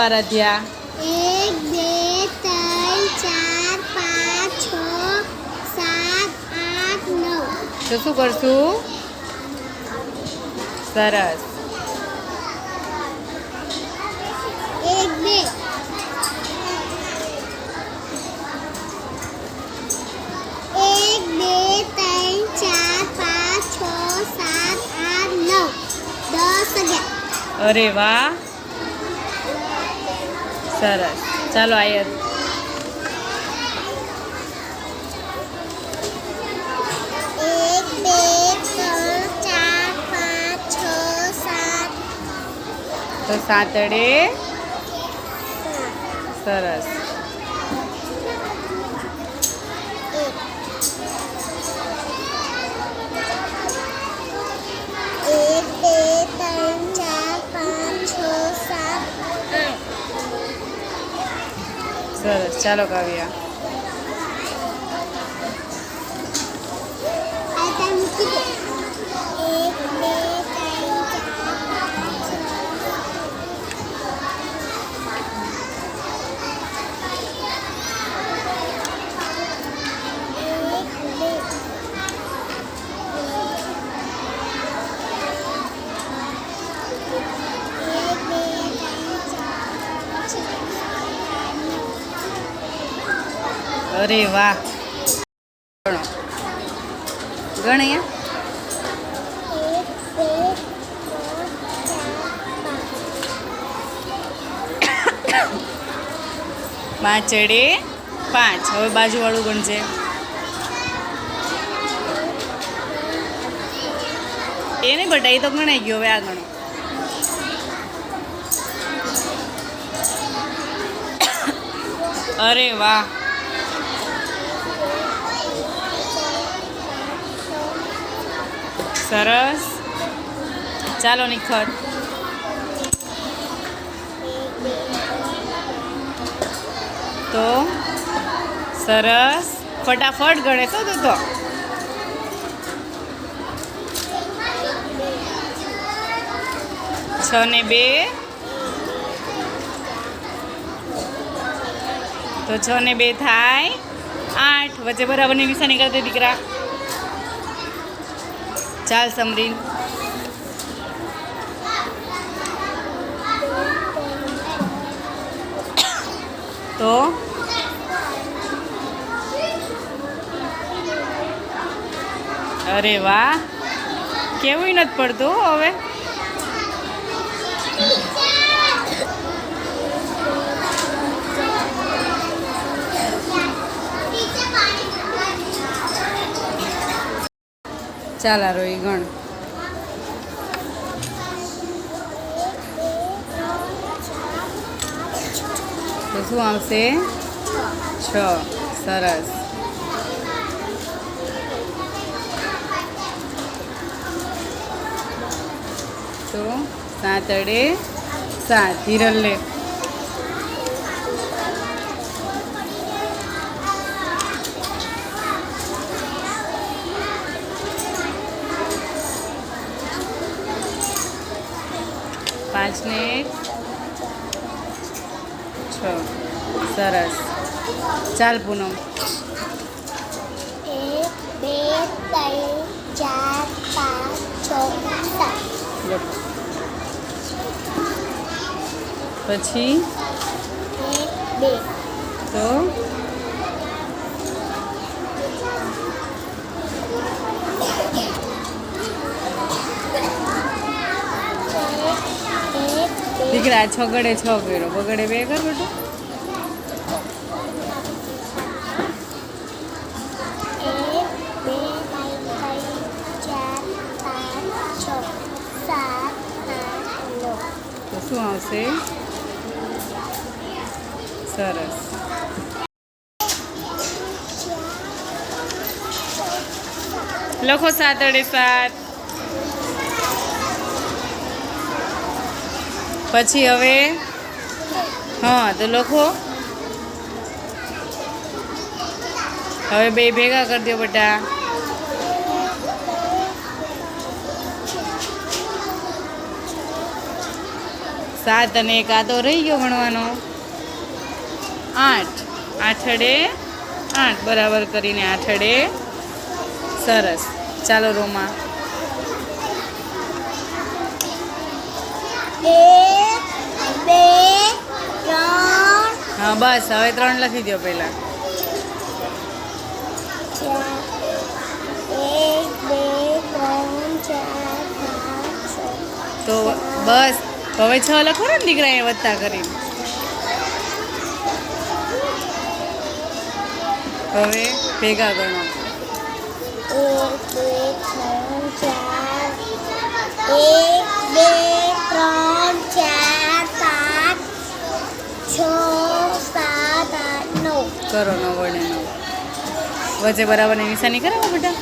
આરાધ્યા એક બે ત્રણ ચાર પાંચ છ સાત આઠ નવ તો શું કરશું સરસ એક બે એક બે ત્રણ ચાર પાંચ છ સાત આઠ નવ દસ અગિયાર અરે વાહ સરસ. ચાલો છ તો સાતડે. સરસ એક બે ત્રણ ચાર પાંચ છ સાત આઠ સરસ ચાલો કાવ્યા આ તાર મૂકી દે એક બે ત્રણ ચાર પાંચ છ એક બે એક બે ત્રણ ચાર પાંચ છ સાત આઠ અરે વાહ. ગણ્યા પાંચડે પાંચ. હવે બાજુવાળું ગણજે. એ નહીં બટા, એ તો ગણાઈ ગયો, હવે આ ગણો. અરે વાહ. સરસ. ચાલો નિખત તો સરસ. ફટાફટ ગણે તો તું તો. છ ને બે. તો છ ને બે થાય. આઠ. વચ્ચે બરાબરની નિશાની કરતી દીકરા. ચાલ સમરીન. તો? અરે વાહ. કેવું નથી પડતું હવે. ચાલ રોઈ ગણ. તો શું આવશે? છ. સરસ. તો સાત અડે સાત. હિરલ લે પાંચ ને એક. છ. સરસ. ચાલ પૂનમ. એક બે ત્રણ ચાર પાંચ છ સાત. પછી? એક બે. તો? દીકરા છ છ કર્યો બગડે બે કર બેટું. તો શું આવશે? સરસ. લખો સાત અડે સાત. પછી હવે, હા, તો લખો. હવે બે ભેગા કરી દો બટા સાત અને એક આદો રહી ગયો ભણવાનો. આઠ. આઠડે આઠ, બરાબર કરીને આઠડે. સરસ. ચાલો, રોમા એક બે ત્રણ બસ, હવે ત્રણ લખી દો પહેલાં. તો બસ હવે છ લખો ને દીકરા એ વધતા કરીને. હવે ભેગા ગણો. એક, બે, ત્રણ. કરો નવ વડે નવ વચ્ચે બરાબરની નિશાની કરાવો બેટા.